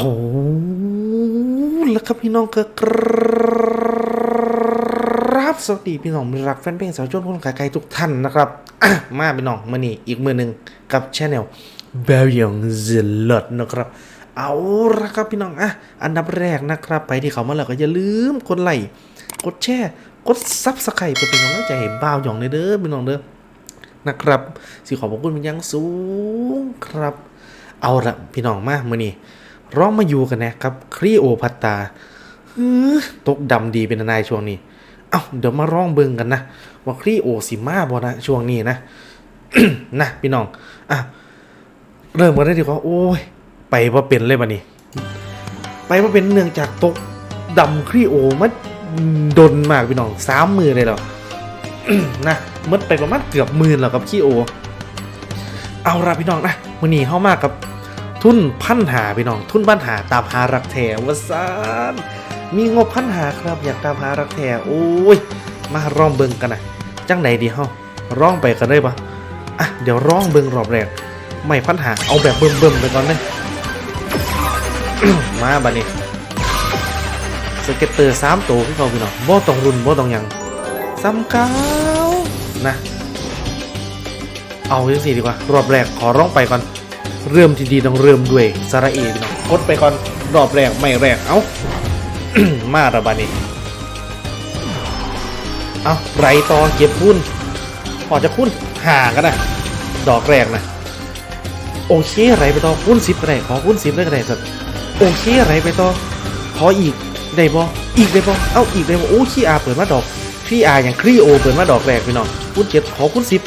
โอ้แล้วครับพี่น้องก็ครับสวัสดีพี่น้องมิรักแฟนเพลงสาวชนคนขายไก่ทุกท่านนะครับมาพี่น้องมานี่อีกมือหนึ่งกับช anel เบลยองเซลดนะครับเอาละครับพี่น้องอะอันดับแรกนะครับ ไปที่เขามาแล้วก็อย่าลืมกดไลค์กดแชร์กดซับสไครป์เพื่อเป็นกำลังใจให้บ่าวหยองเด้อพี่น้องเด้อนะครับสิขอบพระคุณเป็นอยังสูงครับ เอาละพี่น้องมามื่อนี้ ร้องมาอยู่กันนะครับครีโอพัตตาฮือตกดำดีเป็นนายช่วงนี้ เอ้าเดี๋ยวมาร้องเบิงกันนะ ว่าครีโอสิมาบ่นะช่วงนี้นะนะพี่น้อง อะ เริ่มกันได้ดีกว่า โอ้ย ไปว่าเป็นเลยบัดนี้ ไปว่าเป็นเนื่องจากตกดำครีโอมันดนมากพี่น้องสามมือเลยหรอนะหมดไปประมาณเกือบหมื่นแล้วกับครีโอ เอาละพี่น้องนะมื่อนี้เข้ามากับ ทุนพันหาพี่น้องทุนพันหาตามหารักแท้วสานมีงบพันหาครับอยากตามหารักแท้โอ้ยมาร้องเบิงกันนะจังไหนดีเฮาร้องไปกันได้ปะอะเดี๋ยวร้องเบิงรอบแรกไม่พันหาเอาแบบเบิ่มๆไปก่อนเลยมาบัดนี้สเก็ตเตอร์สามตัวพี่เขาพี่น้องบ่ต้องรุนบ่ต้องยังซ้ำเก้านะ เอาจังสี่ดีกว่า รอบแรกขอร้องไปก่อน เริ่มที่ดีต้องเริ่มด้วยสระเอพี่น้องกดไปก่อนรอบแรกไม่แรกเอ้า มาระบานี้เอาไรต่อเก็บคุณพอจะคุณห่างกันนะดอกแรกนะโอเคไรไปต่อคุณสิบก็ได้ขอคุณสิบได้ก็ได้สักโอเคไรไปต่อขออีกได้บออีกได้บอเอ้าอีกได้บอโอ้ขี้อาเปิดมาดอกขี้อาอย่างครีโอเปิดมาดอกแรกพี่น้องคุณเจ็ดขอคุณสิบ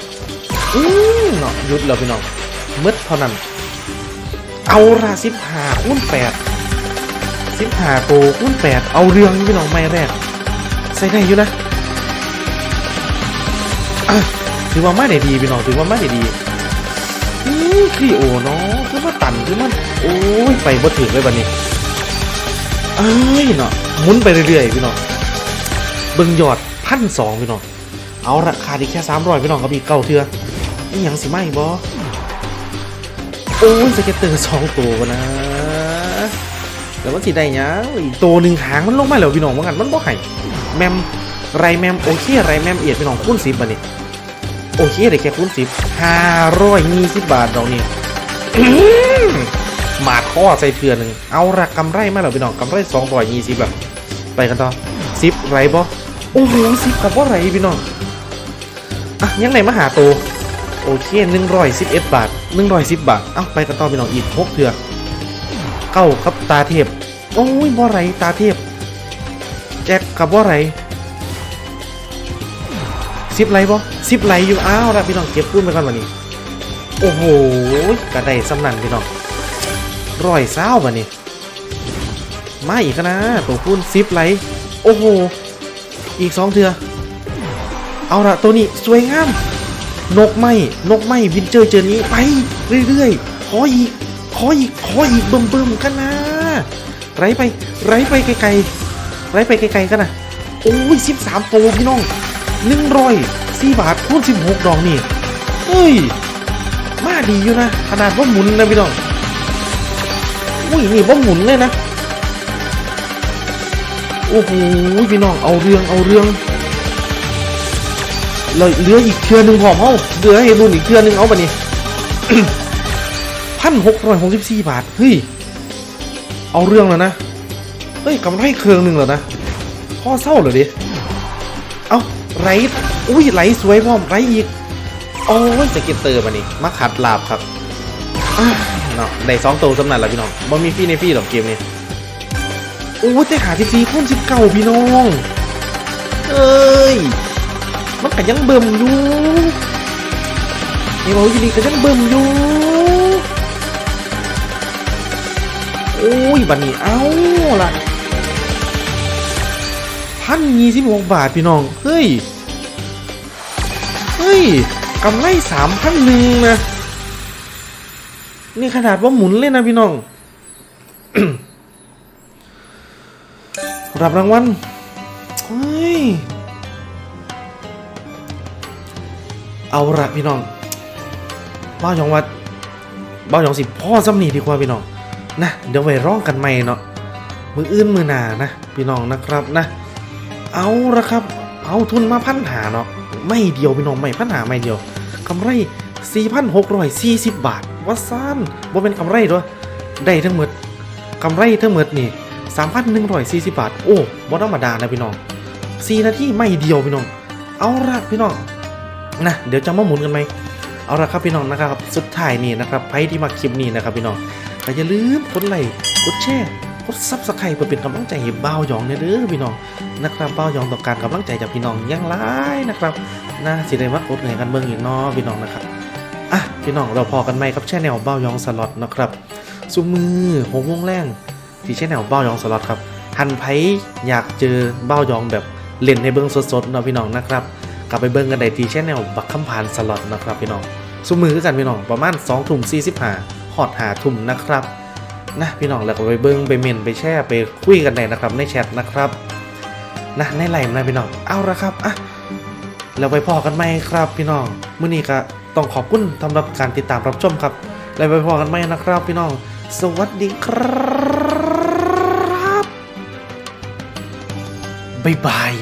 อืมเนาะหยุดแล้วพี่น้องมืดเท่านั้น เอาละสิบหาคูณแปดสิบหาโตคูณแปดเอาเรื่องพี่น้องไม่แรก ใส่ได้อยู่นะถือว่าไม่ได้ดีพี่น้องถือว่าไม่ได้ดีอืมครีโอเนาะคือมาตันคือมันโอ้ยไปบ่ถึงเลยบัดนี้เอ้ยเนาะหมุนไปเรื่อยๆพี่น้องเบิ่งยอดพันสองพี่น้องเอาราคาดีแค่สามร้อยพี่น้องก็มีเก้าเทือนี่ยังสิไม่บอ โอ้ยสเก็ตเตอร์สองตัวนะ แล้วมันสิได้หยังอีกตัวหนึ่งหางมันลงมาแล้วพี่น้องว่างันมันบ่ไห้แมมไรแมมโอเคไรแมมเอียดพี่น้องคูณสิบบัดนี้โอเคได้แค่คูณสิบห้าร้อยยี่สิบบาทดอกนี้หมาดข้อใส่เทือหนึ่งเอาละกำไรมาแล้วพี่น้องกำไรสองร้อยยี่สิบแบบไปกันต่อสิบไรบอโอ้โหสิบกับว่าไรพี่น้องอะยังไหนมาหาตัวโอเคหนึ่งร้อยสิบเอ็ดบาท หนึ่งร้อยสิบบาท เอ้าไปกันต่อพี่น้องอีกหกเถื่อเก้าครับตาเทพ โอ้ยบ่ไรตาเทพ แจ็คกับบ่ไรสิบไรบ่สิบไรอยู่ อ้าวละพี่น้องเก็บพูดไปก่อนวันนี้ โอ้โหกระไดสำนันพี่น้องร้อยเศร้าวันนี้มาอีกนะตัวพูนสิบไรโอ้โห อีกสองเถือ เอาละตัวนี้สวยงาม นกไหมนกไหมวินเจอร์เจอนี้ไปเรื่อยๆ ขออีก ขออีก ขออีกเบิ่มๆกันนะไรไปไรไปไกลๆไรไปไกลๆกันนะโอ้ยสิบสามตัวพี่น้องหนึ่งร้อยสี่บาทคูณสิบหกดอกนี่เฮ้ย มาดีอยู่นะ ขนาดว่าหมุนนะพี่น้องอุ้ยนี่ว่าหมุนเลยนะ โอ้โหพี่น้องเอาเรื่องเอาเรื่อง เลยเหลืออีกเทือหนึ่งพอเฮาเหลือให้รุ่นอีกเทือหนึ่งเอาปะนี่พันหกร้อยหกสิบสี่บาท เฮ้ย เอาเรื่องแล้วนะ เฮ้ยกำไรเครื่องหนึ่งแล้วนะพ่อเศร้าเหรอดิ เอาไหลอุ้ยไหลสวยพร้อมไหลอีก โอ้ยสเก็ตเตอร์มานี่มาขัดลาบครับเนาะได้สองตัวสำนักแล้วพี่น้องบ่มีฟรีในฟรีหรอกเกมนี้โอ้ยแต่หาที่ฟรีพุ่มสิบเก้าพี่น้อง เอ้ย มันก็ยังเบิ่มอยู่ไอ้บอกอยู่ดีก็ยังเบิ่มอยู่ โอ้ยบัดนี้เอาล่ะพันยี่สิบหกบาทพี่น้อง เฮ้ย เฮ้ยกำไรสามพันหนึ่งนะ นี่ขนาดว่าหมุนเลยนะพี่น้อง รับรางวัลเฮ้ย เอาละพี่น้องบ้าหยองว่าบ้าหยองสิพ่อซ้ำนี่ดีกว่าพี่น้องนะเดี๋ยวไว้ร้องกันใหม่เนาะมืออื่นมือหนานะ พี่น้องนะครับนะ เอาละครับ เอาทุนมาพันหาเนาะไม่เดียวพี่น้องไม่พันหาไม่เดียวกำไร 4,640 บาทว่าซ่านบ่เป็นกำไรด้วยได้ทั้งหมดกำไรทั้งหมดนี่3,140 บาท โอ้บ่ธรรมดานะพี่น้อง4นาทีไม่เดียวพี่น้อง เอาละพี่น้อง นะเดี๋ยวจะมาหมุนกันไหมเอาละครับพี่น้องนะครับ สุดท้ายนี่นะครับใครที่มาคลิปนี้นะครับพี่น้องก็อย่าลืมกดไลค์กดแชร์กดซับสไครป์เพื่อเป็นกำลังใจให้บ้าวหยองเนี่ยเด้อพี่น้องนะครับบ้าวหยองต้องการกำลังใจจากพี่น้องอยังไรนะครับนะสิได้มากดไงกันเบิ่งอีกเนาะพี่น้องนะครับอะพี่น้องเราพอกันไหมครับแชแนลบ้าวหยองสล็อตนะครับสุมือหกโมงแรงที่แชแนลบ้าวหยองสล็อตครับทันไผอยากเจอบ้าวหยองแบบเล่นในเบิ้งสดๆเนาะพี่น้องนะครับ กลับไปเบิ้งกันได้ที่ชนแนลบักคำพานสล็อตนะครับพี่น้องสุมือคือกันพี่น้องประมาณ2ทุ่ม45หอดหาทุ่มนะครับนะพี่น้องแล้วก็ไปเบิ้งไปเมนไปแชร์ไปคุยกันได้นะครับในแชทนะครับนะในไลน์นะพี่น้องเอาละครับอะแล้วไปพอกันไหมครับ พี่น้องมื้อนี้ก็ต้องขอบคุณสำหรับการติดตามรับชมครับ แล้วไปพอกันไหมนะครับ พี่น้อง สวัสดีครับบ๊ายบาย